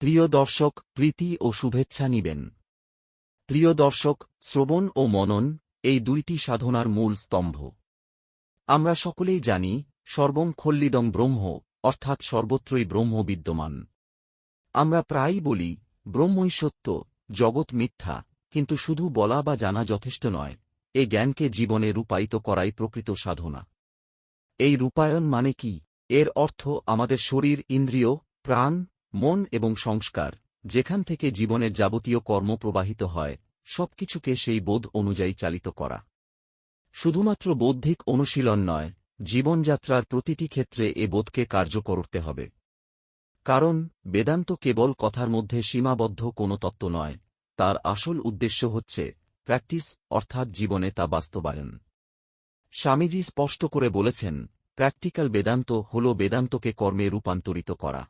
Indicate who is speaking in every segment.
Speaker 1: প্রিয় দর্শক, প্রীতি ও শুভেচ্ছা নিবেন। প্রিয় দর্শক, শ্রবণ ও মনন, এই দুইটি সাধনার মূল স্তম্ভ। আমরা সকলেই জানি, সর্বং খল্লিদং ব্রহ্ম, অর্থাৎ সর্বত্রই ব্রহ্ম বিদ্যমান। আমরা প্রায়ই বলি ব্রহ্মই সত্য জগৎ মিথ্যা, কিন্তু শুধু বলা বা জানা যথেষ্ট নয়, এ জ্ঞানকে জীবনে রূপায়িত করাই প্রকৃত সাধনা। এই রূপায়ণ মানে কি? এর অর্থ আমাদের শরীর, ইন্দ্রিয়, প্রাণ মন এবং সংস্কার, যেখান থেকে জীবনের যাবতীয় কর্ম প্রবাহিত হয়, সবকিছুকে সেই বোধ অনুযায়ী চালিত করা। শুধুমাত্র বৌদ্ধিক অনুশীলন নয়, জীবনযাত্রার প্রতিটি ক্ষেত্রে এ বোধকে কার্য করতে হবে। কারণ, বেদান্ত কেবল কথার মধ্যে সীমাবদ্ধ কোনো তত্ত্ব নয়, তার আসল উদ্দেশ্য হচ্ছে, প্র্যাকটিস, অর্থাৎ জীবনে তা বাস্তবায়ন। স্বামীজি স্পষ্ট করে বলেছেন, প্র্যাকটিক্যাল বেদান্ত হল বেদান্তকে কর্মে রূপান্তরিত করা।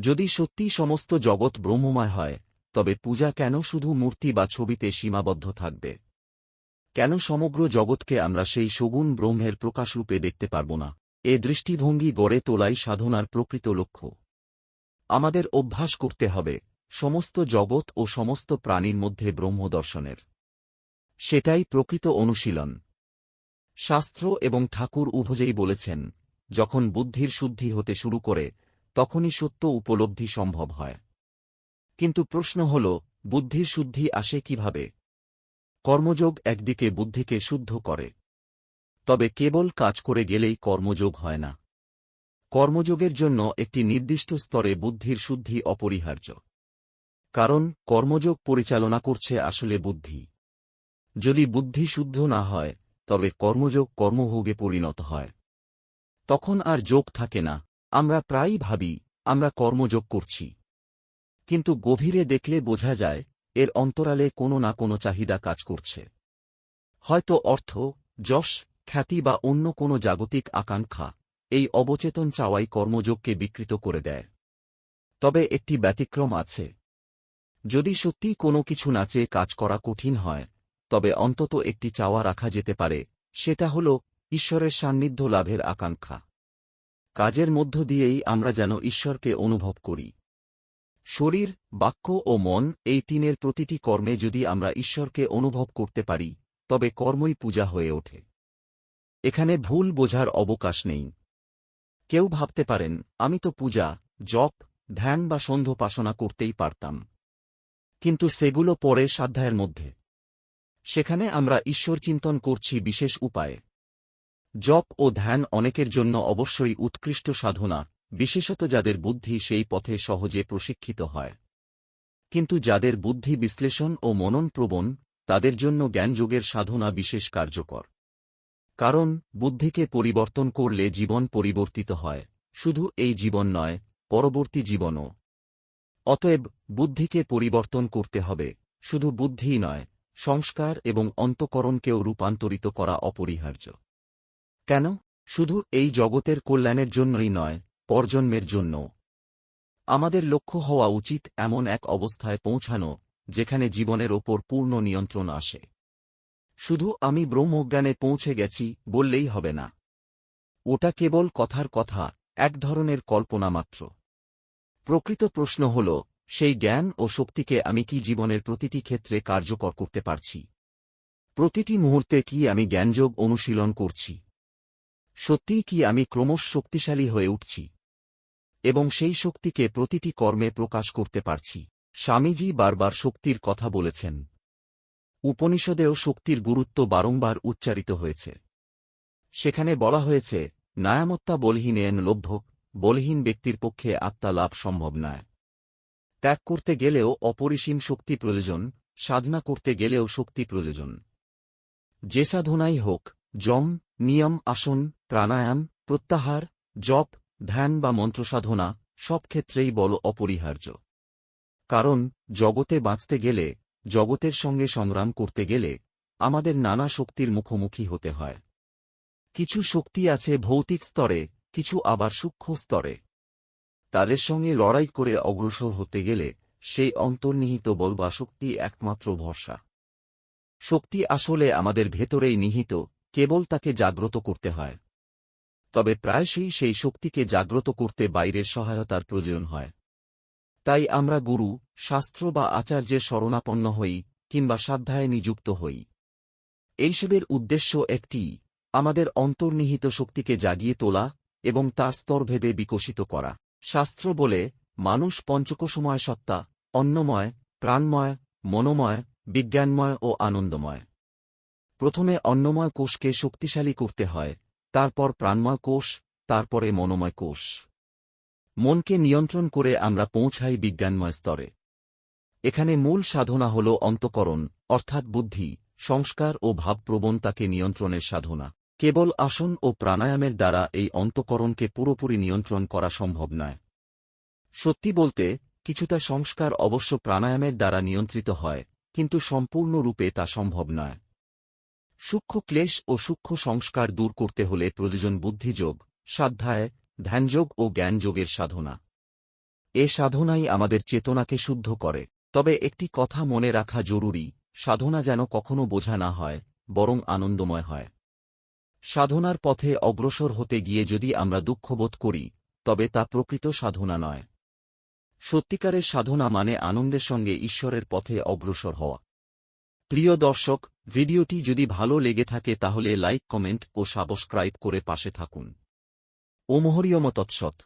Speaker 1: যদি সত্যি সমস্ত জগৎ ব্রহ্মময় হয়, তবে পূজা কেন শুধু মূর্তি বা ছবিতে সীমাবদ্ধ থাকবে? কেন সমগ্র জগৎকে আমরা সেই সগুণ ব্রহ্মের প্রকাশরূপে দেখতে পারব না? এ দৃষ্টিভঙ্গি গড়ে তোলাই সাধনার প্রকৃত লক্ষ্য। আমাদের অভ্যাস করতে হবে, সমস্ত জগৎ ও সমস্ত প্রাণীর মধ্যে ব্রহ্মদর্শনের সেটাই প্রকৃত অনুশীলন। শাস্ত্র এবং ঠাকুর উভজেই বলেছেন, যখন বুদ্ধির শুদ্ধি হতে শুরু করে তখনই সত্য উপলব্ধি সম্ভব হয়। কিন্তু প্রশ্ন হল, বুদ্ধির শুদ্ধি আসে কীভাবে? কর্মযোগ একদিকে বুদ্ধিকে শুদ্ধ করে। তবে কেবল কাজ করে গেলেই কর্মযোগ হয় না। কর্মযোগের জন্য একটি নির্দিষ্ট স্তরে বুদ্ধির শুদ্ধি অপরিহার্য। কারণ কর্মযোগ পরিচালনা করছে আসলে বুদ্ধি। যদি বুদ্ধি শুদ্ধ না হয়, তবে কর্মযোগ কর্মভোগে পরিণত হয়। তখন আর যোগ থাকে না। আমরা প্রায়ই ভাবি, আমরা কর্মযোগ করছি। কিন্তু গভীরে দেখলে বোঝা যায়, এর অন্তরালে কোনো না কোনো চাহিদা কাজ করছে। হয়তো অর্থ, যশ, খ্যাতি বা অন্য কোনো জাগতিক আকাঙ্ক্ষা, এই অবচেতন চাওয়াই কর্মযোগকে বিকৃত করে দেয়। তবে একটি ব্যতিক্রম আছে। যদি সত্যি কোনো কিছু না চেয়ে কাজ করা কঠিন হয়, তবে অন্তত একটি চাওয়া রাখা যেতে পারে, সেটা হল, ঈশ্বরের সান্নিধ্য লাভের আকাঙ্ক্ষা। কাজের মধ্য দিয়েই আমরা যেন ঈশ্বরকে অনুভব করি। শরীর, বাক্য ও মন এই তিনের প্রতিটি কর্মে যদি আমরা ঈশ্বরকে অনুভব করতে পারি, তবে কর্মই পূজা হয়ে ওঠে। এখানে ভুল বোঝার অবকাশ নেই। কেউ ভাবতে পারেন, আমি তো পূজা, জপ, ধ্যান বা সন্ধ্যোপাসনা করতেই পারতাম। কিন্তু সেগুলো পরে সাধ্যায়ের মধ্যে। সেখানে আমরা ঈশ্বর চিন্তন করছি বিশেষ উপায়ে। জপ ও ধ্যান অনেকের জন্য অবশ্যই উৎকৃষ্ট সাধনা, বিশেষত যাদের বুদ্ধি সেই পথে সহজে প্রশিক্ষিত হয়। কিন্তু যাদের বুদ্ধি বিশ্লেষণ ও মনন প্রবণ, তাদের জন্য জ্ঞানযোগের সাধনা বিশেষ কার্যকর। কারণ, বুদ্ধিকে পরিবর্তন করলে জীবন পরিবর্তিত হয়, শুধু এই জীবন নয়, পরবর্তী জীবনও। অতএব, বুদ্ধিকে পরিবর্তন করতে হবে, শুধু বুদ্ধিই নয়, সংস্কার এবং অন্তকরণকেও রূপান্তরিত করা অপরিহার্য। কেন? শুধু এই জগতের কল্যাণের জন্যই নয়, পরজন্মের জন্য আমাদের লক্ষ্য হওয়া উচিত এমন এক অবস্থায় পৌঁছানো, যেখানে জীবনের ওপর পূর্ণ নিয়ন্ত্রণ আসে। শুধু আমি ব্রহ্মজ্ঞানে পৌঁছে গেছি বললেই হবে না। ওটা কেবল কথার কথা, এক ধরনের কল্পনা মাত্র। প্রকৃত প্রশ্ন হল, সেই জ্ঞান ও শক্তিকে আমি কি জীবনের প্রতিটি ক্ষেত্রে কার্যকর করতে পারছি? প্রতিটি মুহূর্তে কি আমি জ্ঞানযোগ অনুশীলন করছি? সত্যিই কি আমি ক্রমশ শক্তিশালী হয়ে উঠছি? এবং সেই শক্তিকে প্রতিটি কর্মে প্রকাশ করতে পারছি। স্বামীজি বারবার শক্তির কথা বলেছেন। উপনিষদেও শক্তির গুরুত্ব বারংবার উচ্চারিত হয়েছে। সেখানে বলা হয়েছে নায়ামত্তা বলহীন এন লভ্য, বলহীন ব্যক্তির পক্ষে আত্মা লাভ সম্ভব নয়। ত্যাগ করতে গেলেও অপরিসীম শক্তি প্রয়োজন, সাধনা করতে গেলেও শক্তি প্রয়োজন। যে সাধনাই হোক জম, নিয়ম, আসন, প্রাণায়াম, প্রত্যাহার, জপ, ধ্যান বা মন্ত্রসাধনা, সব ক্ষেত্রেই বল অপরিহার্য। কারণ, জগতে বাঁচতে গেলে, জগতের সঙ্গে সংগ্রাম করতে গেলে, আমাদের নানা শক্তির মুখোমুখি হতে হয়। কিছু শক্তি আছে ভৌতিক স্তরে, কিছু আবার সূক্ষ্ম স্তরে। তাদের সঙ্গে লড়াই করে অগ্রসর হতে গেলে, সেই অন্তর্নিহিত বল বা শক্তি একমাত্র ভরসা। শক্তি আসলে আমাদের ভেতরেই নিহিত কেবল তাকে জাগ্রত করতে হয়। তবে প্রায়শই সেই শক্তিকে জাগ্রত করতে বাইরের সহায়তার প্রয়োজন হয়। তাই আমরা গুরু, শাস্ত্র বা আচার্যের শরণাপন্ন হই কিংবা সাধ্যায় নিযুক্ত হই। এইসবের উদ্দেশ্য একটি, আমাদের অন্তর্নিহিত শক্তিকে জাগিয়ে তোলা এবং তার স্তরভেদে বিকশিত করা। শাস্ত্র বলে, মানুষ পঞ্চকোষময় সত্তা, অন্নময়, প্রাণময়, মনোময়, বিজ্ঞানময় ও আনন্দময়। প্রথমে অন্নময় কোষকে শক্তিশালী করতে হয়, তারপর প্রাণময় কোষ, তারপরে মনোময় কোষ। মনকে নিয়ন্ত্রণ করে আমরা পৌঁছাই বিজ্ঞানময় স্তরে। এখানে মূল সাধনা হল অন্তকরণ, অর্থাৎ বুদ্ধি, সংস্কার ও ভাবপ্রবণতাকে নিয়ন্ত্রণের সাধনা। কেবল আসন ও প্রাণায়ামের দ্বারা এই অন্তকরণকে পুরোপুরি নিয়ন্ত্রণ করা সম্ভব নয়। সত্যি বলতে, কিছুটা সংস্কার অবশ্য প্রাণায়ামের দ্বারা নিয়ন্ত্রিত হয়, কিন্তু সম্পূর্ণরূপে তা সম্ভব নয়। সূক্ষ্ম ক্লেশ ও সূক্ষ্ম সংস্কার দূর করতে হলে প্রয়োজন বুদ্ধিযোগ, সাধ্যায়, ধ্যানযোগ ও জ্ঞানযোগের সাধনা। এ সাধনাই আমাদের চেতনাকে শুদ্ধ করে। তবে একটি কথা মনে রাখা জরুরি, সাধনা যেন কখনো বোঝা না হয়, বরং আনন্দময় হয়। সাধনার পথে অগ্রসর হতে গিয়ে যদি আমরা দুঃখবোধ করি, তবে তা প্রকৃত সাধনা নয়। সত্যিকারের সাধনা মানে আনন্দের সঙ্গে ঈশ্বরের পথে অগ্রসর হওয়া। প্রিয় দর্শক ভিডিওটি যদি ভালো লেগে থাকে তাহলে লাইক, কমেন্ট ও সাবস্ক্রাইব করে পাশে থাকুন। ওমহরিয়ম তৎসৎ।